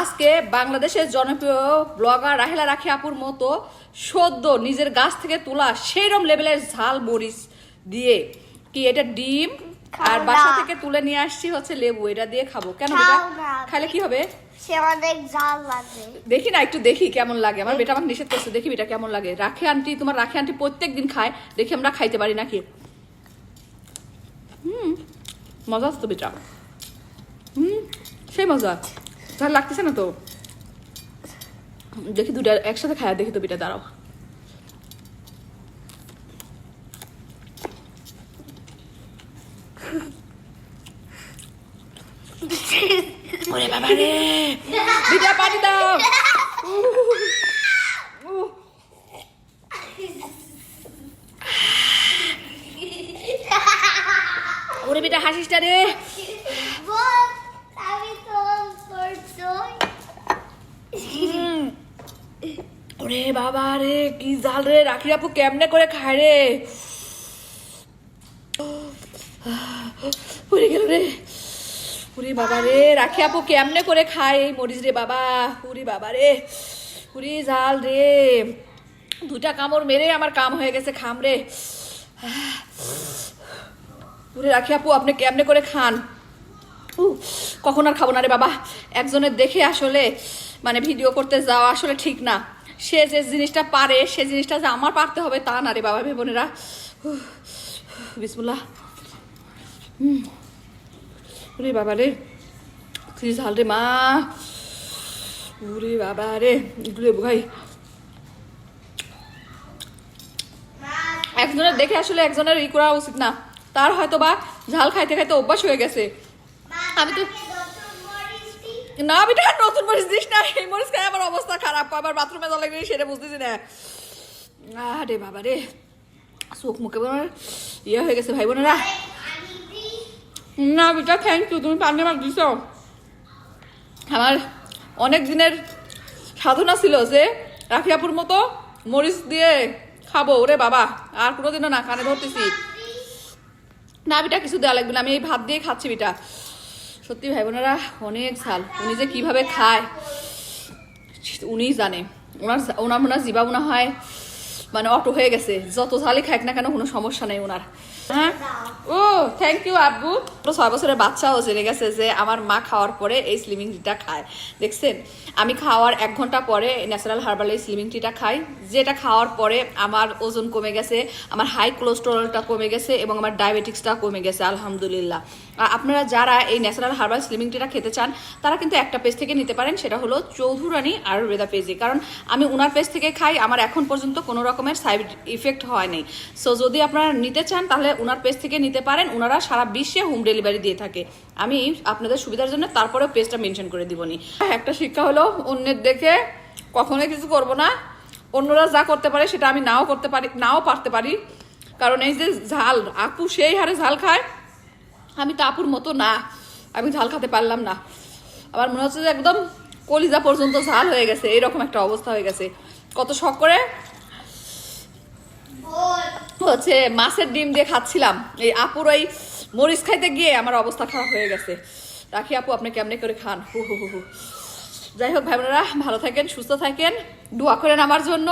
আজকে বাংলাদেশের জনপ্রিয় ব্লগার রাহেলা রাখি আপুর মতো সদ্য নিজের গাছ থেকে তোলা সেইরকম লেভেলের ঝাল মরিচ দিয়ে কি এটা ডিম? আর বাসা থেকে তুলে নিয়ে আসছি হচ্ছে লেবু এটা দিয়ে খাব। কেন বেটা। খাইলে কি হবে? দেখি না একটু দেখি কেমন লাগে। আমার বেটা আমাকে নিষেধ করছে দেখি বেটা কেমন লাগে। রাখে আন্টি তোমার রাখি আন্টি প্রত্যেক দিন খায় দেখি আমরা খাইতে পারি নাকি। হুম মজা আছে তো বেটা? হুম সেই মজা। ঝাল লাগতেছে না তো? দেখি দুটা একসাথে খায় দেখি তো বেটা দাঁড়াও। ওরে বাবা রে। বিটা পানি দাও। উহ, উহ। ওরে বেটা হাসিসটা রে বল আমি তো করছই উম। ওরে বাবা রে, কি জাল রে রাখি আপু কেমনে করে খায় রে? পড়ে গেল রে। পুরি বাবা রে, রাখি আপু কেমনে করে খায় এই মরিচ রে বাবা? পুরি বাবা রে পুরি জাল রে। দুটা কামড় মেরে আমার কাম হয়ে গেছে, খাম রে। পুরি রাখি আপু, আপনি কেমনে করে খান? কখন আর খাব না রে বাবা? একজনের দেখে আসলে মানে ভিডিও করতে যাওয়া আসলে ঠিক না। সে যে জিনিসটা পারে সে জিনিসটা যে আমার পারতে হবে তা না রে বাবা ভে বোনেরা। বিসমুল্লাহ। ওরে বাবা রে তুই ঝাল রে মা। ওরে বাবা রে এগুলো ভাই একজনের দেখে আসলে একজনের ই করা উচিত না। তার হয়তো বা ঝাল খাইতে খাইতে অভ্যাস হয়ে গেছে। আমি তো না বেটা নতুন মরিচ দিস না। এই মরিচ খাই আমার অবস্থা বাথরুমে জল লাগলে সেটা বুঝতেছি না। আরে বাবা রে চোখ মুখে ইয়ে হয়ে গেছে, ভাই বোনেরা। না থ্যাংক ইউ তুমি পানি আমার দিছ। আমার অনেক দিনের সাধনা ছিল যে, রাফিয়াপুর মতো মরিচ দিয়ে খাব। ওরে বাবা, আর কোনোদিনও না, কানে ধরতেছি। না বিটা, কিছু দেওয়া লাগবে না, আমি এই ভাত দিয়ে খাচ্ছি বিটা। সত্যি ভাই বোনেরা, অনেক ঝাল। উনি যে কীভাবে খায়। উনিই জানে। ওনার ওনার মনে হয় জিবা মনে হয়। মানে অটো হয়ে গেছে। যত ঝালই খাক না কেন কোনো সমস্যা নেই ওনার। হ্যাঁ? ও থ্যাংক ইউ আব্বু। ছয় বছরের বাচ্চাও জেনে গেছে যে আমার মা খাওয়ার পরে এই স্লিমিং টিটা খায়। দেখছেন? আমি খাওয়ার এক ঘণ্টা পরে ন্যাচারাল হার্বাল এই স্লিমিং টিটা খাই। যেটা খাওয়ার পরে আমার ওজন কমে গেছে, আমার হাই কোলেস্টেরলটা কমে গেছে এবং আমার ডায়াবেটিক্সটা কমে গেছে, আলহামদুলিল্লাহ। আপনারা যারা এই ন্যাচারাল হার্বাল স্লিমিং টিটা খেতে চান, তারা কিন্তু একটা পেজ থেকে নিতে পারেন, সেটা হলো চৌধুরানী আয়ুর্বেদা পেজে কারণ আমি ওনার পেজ থেকে খাই, আমার এখন পর্যন্ত কোনো রকমের সাইড ইফেক্ট হয় নাই। সো যদি আপনারা নিতে চান, তাহলে ওনার পেজ থেকে নিতে পারেন। ওনারা সারা বিশ্বে হোম ডেলিভারি দিয়ে থাকে। আমি আপনাদের সুবিধার জন্য তারপরে পেজটা মেনশন করে দিবনি একটা শিক্ষা হলো, অন্যের দেখে কখনোই কিছু করব না। অন্যরা যা করতে পারে, সেটা আমি নাও করতে পারি, নাও পারতে পারি। কারণ এই যে ঝাল, আপু সেই হারে ঝাল খায়। আমি তো আপুর মতো না। আমি ঝাল খাতে পারলাম না। আমার মনে হচ্ছে যে একদম কলিজা পর্যন্ত ঝাল হয়ে গেছে। এরকম একটা অবস্থা হয়ে গেছে। কত শখ করে হচ্ছে মাছের ডিম দিয়ে খাচ্ছিলাম। এই আপুর ওই মরিচ খাইতে গিয়ে আমার অবস্থা খারাপ হয়ে গেছে। রাখি আপু, আপনি কেমনে করে খান? হু হু হু যাই হোক ভাই বোনেরা ভালো থাকেন, সুস্থ থাকেন। দোয়া করেন আমার জন্য।